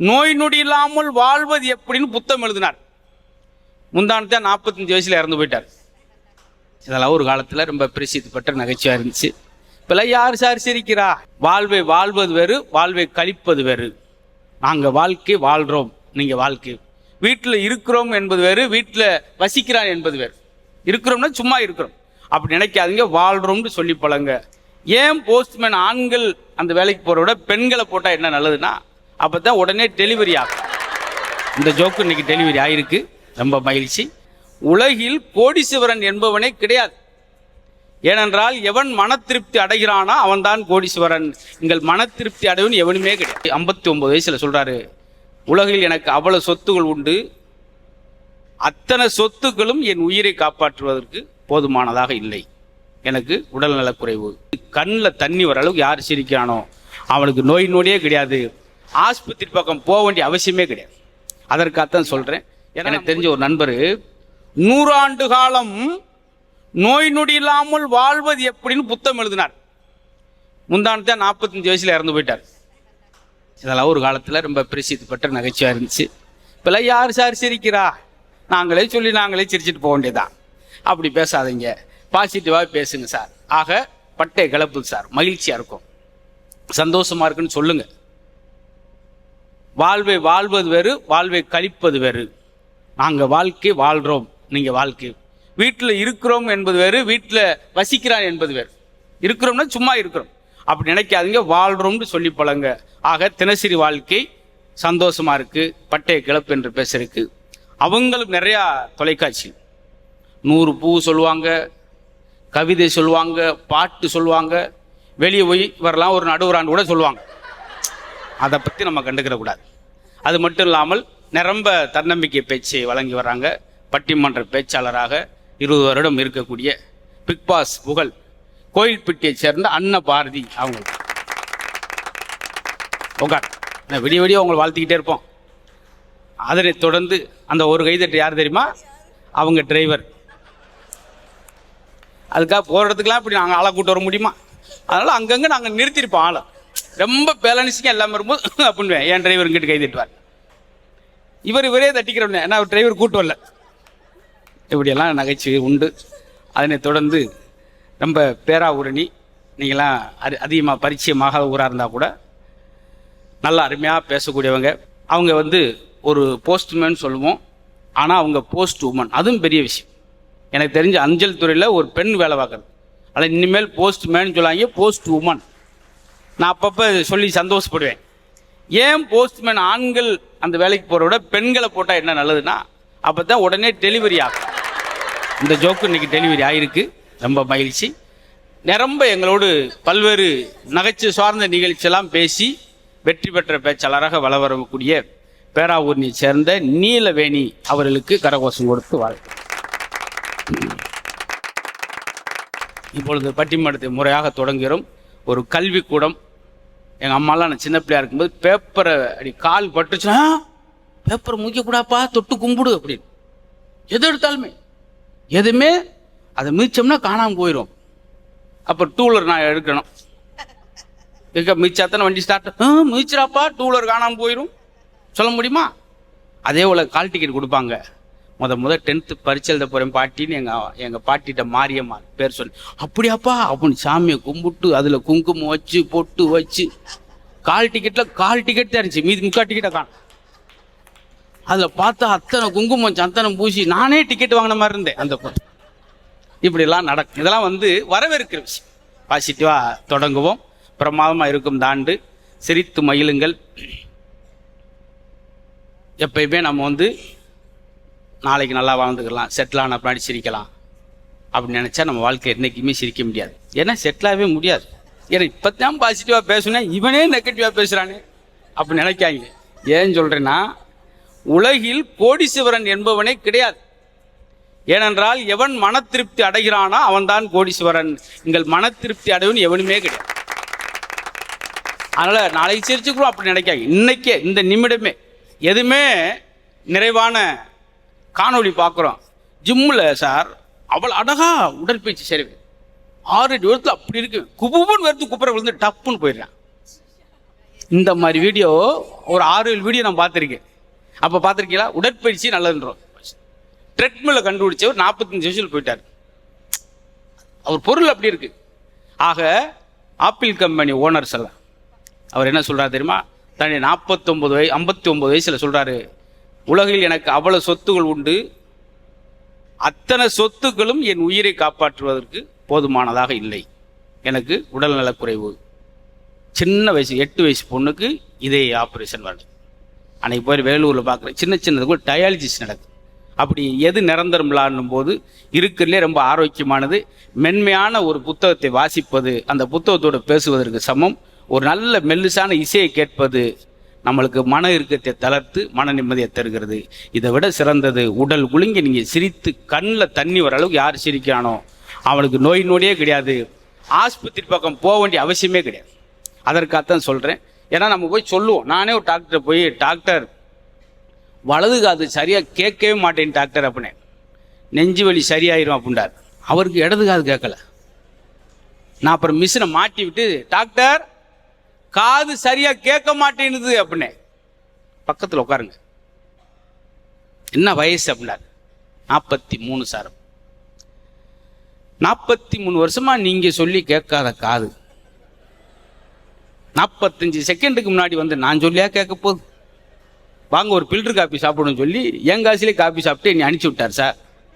நோய் நொடி இல்லாமல் வாழ்வது எப்படின்னு புத்தகம் எழுதினார். முந்தானத்தான் நாற்பத்தஞ்சு வயசுல இறந்து போயிட்டார். இதெல்லாம் ஒரு காலத்தில் ரொம்ப பிரசித்தி பெற்ற நகைச்சுவாக இருந்துச்சு. இப்போல்லாம் யார் சார் சிரிக்கிறா? வாழ்வை வாழ்வது வேறு வாழ்வை கழிப்பது வேறு. நாங்கள் வாழ்க்கை வாழ்கிறோம் நீங்கள் வாழ்க்கை. வீட்டில் இருக்கிறோம் என்பது வேறு வீட்டில் வசிக்கிறான் என்பது வேறு. இருக்கிறோம்னா சும்மா இருக்கிறோம். அப்படி நினைக்காதீங்க வாழ்கிறோம்னு சொல்லி பழங்க. ஏன் போஸ்ட்மேன் ஆண்கள் அந்த வேலைக்கு போகிறத விட பெண்களை போட்டால் என்ன நல்லதுன்னா அப்போ தான் உடனே டெலிவரி ஆகும். இந்த ஜோக்கு இன்னைக்கு டெலிவரி ஆயிருக்கு. ரொம்ப மகிழ்ச்சி. உலகில் கோடீஸ்வரன் என்பவனே கிடையாது. ஏனென்றால் எவன் மன திருப்தி அடைகிறானோ அவன்தான் கோடீஸ்வரன். எங்கள் மன திருப்தி அடைவன் எவனுமே கிடையாது. ஐம்பத்தி ஒன்பது வயசில் சொல்கிறாரு உலகில் எனக்கு அவ்வளோ சொத்துகள் உண்டு. அத்தனை சொத்துக்களும் என் உயிரை காப்பாற்றுவதற்கு போதுமானதாக இல்லை. எனக்கு உடல்நலக் குறைவு கண்ணில் தண்ணி வர அளவுக்கு யார் சிரிக்கிறானோ அவனுக்கு நோய் நொடியே கிடையாது. ஆஸ்பத்திரி பக்கம் போக வேண்டிய அவசியமே கிடையாது. அதற்காகத்தான் சொல்றேன். எனக்கு தெரிஞ்ச ஒரு நண்பர் நூறாண்டு காலம் நோய் நொடி இல்லாமல் வாழ்வது எப்படின்னு புத்தகம் எழுதினார். முந்தானத்தை நாற்பத்தஞ்சு வயசுல இறந்து போயிட்டார். இதெல்லாம் ஒரு காலத்தில் ரொம்ப பிரசித்தி பெற்ற நகைச்சுவாக இருந்துச்சு. இப்போல்லாம் யார் சார் சிரிக்கிறா? நாங்களே சொல்லி நாங்களே சிரிச்சிட்டு போக வேண்டியதான் அப்படி பேசாதீங்க. பாசிட்டிவாக பேசுங்க சார். ஆக பட்டை கிளப்புது சார். மகிழ்ச்சியாக இருக்கும். சந்தோஷமா இருக்குன்னு சொல்லுங்க. வாழ்வை வாழ்வது வேறு வாழ்வை கழிப்பது வேறு. நாங்கள் வாழ்க்கை வாழ்கிறோம் நீங்கள் வாழ்க்கை. வீட்டில் இருக்கிறோம் என்பது வேறு வீட்டில் வசிக்கிறான் என்பது வேறு. இருக்கிறோம்னா சும்மா இருக்கிறோம். அப்படி நினைக்காதீங்க வாழ்கிறோம்னு சொல்லி பழங்க. ஆக தினசரி வாழ்க்கை சந்தோஷமாக இருக்கு பட்டைய கிளப்பு என்று பேசுறதுக்கு. அவங்களும் நிறையா தொலைக்காட்சி. நூறு பூ சொல்லுவாங்க கவிதை சொல்லுவாங்க பாட்டு சொல்லுவாங்க. வெளியே போய் வரலாம் ஒரு நடுவராண்டு கூட சொல்லுவாங்க. அதை பற்றி நம்ம கண்டுக்கிடக்கூடாது. அது மட்டும் இல்லாமல் நிரம்ப தன்னம்பிக்கை பேச்சை வழங்கி வராங்க பட்டிமன்ற பேச்சாளராக இருபது வருடம் இருக்கக்கூடிய பிக் பாஸ் புகழ் கோயில்பட்டியை சேர்ந்த அன்ன பாரதி அவங்க. உட்கார் நான் விடிய விடிய உங்களை வாழ்த்திக்கிட்டே இருப்போம். அதனைத் தொடர்ந்து அந்த ஒரு கைதட்டு யார் தெரியுமா? அவங்க டிரைவர். அதுக்காக போகிற இடத்துக்குலாம் இப்படி நாங்கள் ஆளை கூட்டு வர முடியுமா? அதனால் அங்கங்கே நாங்கள் நிறுத்திருப்போம் ஆளை. ரொம்ப பேலன்ஸிங்காக இல்லாமல் வரும்போது அப்படின்னு என் டிரைவர் கிட்ட கை தட்டுவார். இவர் இவரே தட்டிக்கிறவனே. ஏன்னா அவர் டிரைவர் கூட்டு வரல. இப்படியெல்லாம் நகைச்சுவை உண்டு. அதனை தொடர்ந்து ரொம்ப பேராவூரணி. நீங்களாம் அரி அதிகமாக பரிச்சயமாக ஊராக இருந்தால் கூட நல்லா அருமையாக பேசக்கூடியவங்க. அவங்க வந்து ஒரு போஸ்ட்மேன் சொல்லுவோம். ஆனால் அவங்க போஸ்ட் உமன் அதுவும் பெரிய விஷயம். எனக்கு தெரிஞ்ச அஞ்சல் துறையில் ஒரு பெண் வேலை பார்க்குறது. அதில் இனிமேல் போஸ்ட்மேன் சொல்லாங்க போஸ்ட் உமன் நான் அப்பப்போ சொல்லி சந்தோஷப்படுவேன். ஏன் போஸ்ட்மேன் ஆண்கள் அந்த வேலைக்கு போகிறத விட பெண்களை போட்டால் என்ன நல்லதுன்னா அப்போ தான் உடனே டெலிவரி ஆகும். இந்த ஜோக்கு இன்னைக்கு டெலிவரி ஆகிருக்கு ரொம்ப மகிழ்ச்சி. நிரம்ப எங்களோடு பல்வேறு நகைச்சு சார்ந்த நிகழ்ச்சியெல்லாம் பேசி வெற்றி பெற்ற பேச்சாளராக வள வரக்கூடிய பேராவூர்னியை சேர்ந்த நீலவேணி அவர்களுக்கு கரகோஷம் கொடுத்து வாழ்க்கை இப்பொழுது பட்டிமன்றத்தை முறையாக தொடங்குகிறோம். ஒரு கல்விக்கூடம் எங்கள் அம்மாலாம் நான் சின்ன பிள்ளையா இருக்கும்போது பேப்பரை அடி கால் பட்டுச்சுன்னா பேப்பரை முடிக்கக்கூடாப்பா தொட்டு கும்பிடு அப்படின்னு. எது எடுத்தாலுமே. எதுவுமே அதை மிதிச்சோம்னா காணாமல் போயிடும் அப்போ டூலர் நான் எடுக்கணும். எங்க மிதிச்சாத்தானே வண்டி ஸ்டார்ட் ஆ மிதிச்சிடாப்பா டூலர் காணாமல் போயிடும் சொல்ல முடியுமா? அதே போல் கால் டிக்கெட் கொடுப்பாங்க. முத முத டென்த்து பரிச்சு எழுத போகிறேன் பாட்டின்னு எங்கள் எங்கள் பாட்டிகிட்ட மாரியம்மா பேர் சொல்லி அப்படியாப்பா? அப்படின்னு சாமியை கும்பிட்டு அதில் குங்குமம் வச்சு பொட்டு வச்சு கால் டிக்கெட்டில் கால் டிக்கெட் தான் இருந்துச்சு. மீதி முக்கால் டிக்கெட்டை காணும். அதில் பார்த்தா அத்தனை குங்குமம் சந்தனம் பூசி நானே டிக்கெட் வாங்கின மாதிரி இருந்தேன் அந்த பொ- இப்படிலாம் நடக்கும். இதெல்லாம் வந்து வரவேற்கிற விஷயம். பாசிட்டிவாக தொடங்குவோம். பிரமாதமாக இருக்கும் தாண்டு. சிரித்து மகிழுங்கள். எப்பயுமே நம்ம வந்து நாளைக்கு நல்லா வாழ்ந்துக்கலாம் செட்டில் ஆன பின்னாடி சிரிக்கலாம் அப்படின்னு நினச்சா நம்ம வாழ்க்கை என்றைக்குமே சிரிக்க முடியாது. ஏன்னா செட்டிலாகவே முடியாது. ஏன்னா இப்போ தான் பாசிட்டிவாக பேசுனேன் இவனே நெகட்டிவாக பேசுகிறானே அப்படி நினைக்காங்க ஏன்னு சொல்கிறேன்னா உலகில் கோடீஸ்வரன் என்பவனே கிடையாது. ஏனென்றால் எவன் மன திருப்தி அடைகிறானோ அவன்தான் கோடீஸ்வரன். எங்கள் மன திருப்தி அடைவன் எவனுமே கிடையாது. அதனால் நாளைக்கு சிரிச்சுக்கிறோம் அப்படி நினைக்காங்க இன்னைக்கே இந்த நிமிடமே எதுவுமே நிறைவான காணொளி பார்க்குறோம். ஜிம்மில் சார் அவ்வளோ அழகா உடற்பயிற்சி செய்வேன் ஆறு அடி உயரத்தில் அப்படி இருக்கு. குபுபுன்னு வெறுத்து குப்புற விழுந்து டப்புன்னு போயிடுறான். இந்த மாதிரி வீடியோ ஒரு ஆறு ஏழு வீடியோ நான் பார்த்துருக்கேன். அப்போ பார்த்துருக்கீங்களா? உடற்பயிற்சி நல்லதுன்றோம். ட்ரெட்மில்லை கண்டுபிடிச்சவர் நாற்பத்தஞ்சு வயசில் போயிட்டார். அவர் பொருள் அப்படி இருக்கு. ஆக ஆப்பிள் கம்பெனி ஓனர்ஸ் எல்லாம் அவர் என்ன சொல்கிறார் தெரியுமா? தன்னை நாற்பத்தொம்பது வய ஐம்பத்தி ஒம்பது வயசில் சொல்கிறாரு உலகில் எனக்கு அவ்வளவு சொத்துகள் உண்டு. அத்தனை சொத்துக்களும் என் உயிரை காப்பாற்றுவதற்கு போதுமானதாக இல்லை. எனக்கு உடல்நலக்குறைவு சின்ன வயசு எட்டு வயசு பொண்ணுக்கு இதே ஆப்ரேஷன் வருது. அன்னைக்கு போய் வேலூரில் பார்க்குறேன் சின்ன சின்னது கூட டயாலிசிஸ் நடக்குது. அப்படி எது நிரந்தரம்லான்னும் போது இருக்கிறதுலே ரொம்ப ஆரோக்கியமானது. மென்மையான ஒரு புத்தகத்தை வாசிப்பது அந்த புத்தகத்தோடு பேசுவதற்கு சமம். ஒரு நல்ல மெல்லுசான இசையை கேட்பது நம்மளுக்கு மன இறுக்கத்தை தளர்த்து மன நிம்மதியை தருகிறது. இதை விட சிறந்தது உடல் குலுங்கி நீங்கள் சிரித்து கண்ணில் தண்ணி வர அளவுக்கு யார் சிரிக்கிறானோ அவனுக்கு நோய் நோயே கிடையாது. ஆஸ்பத்திரி பக்கம் போக வேண்டிய அவசியமே கிடையாது. அதற்காகத்தான் சொல்கிறேன் ஏன்னா நம்ம போய் சொல்லுவோம். நானே ஒரு டாக்டர் போய் டாக்டர் வலது காது சரியாக கேட்கவே மாட்டேன் டாக்டர் அப்படின்னே நெஞ்சு வலி சரியாயிரும் அப்படின்றார். அவருக்கு இடது காது கேட்கல. நான் அப்புறம் மிஷினை மாட்டி விட்டு டாக்டர் காது சரியா கேட்க மாட்டேனுது அப்படின்னே. பக்கத்தில் உட்காருங்க. என்ன வயசு அப்படின்னாரு. நாற்பத்தி மூணு சார். நாற்பத்தி மூணு வருஷமா நீங்க சொல்லி கேட்காத காது. நாற்பத்தஞ்சு செகண்டுக்கு முன்னாடி வந்து நான் சொல்லியா கேட்க போகுது. வாங்க ஒரு பில்டர் காப்பி சாப்பிடணும்னு சொல்லி என் காசுலேயே காப்பி சாப்பிட்டு என்னை அனுப்பிச்சி விட்டார் சார்.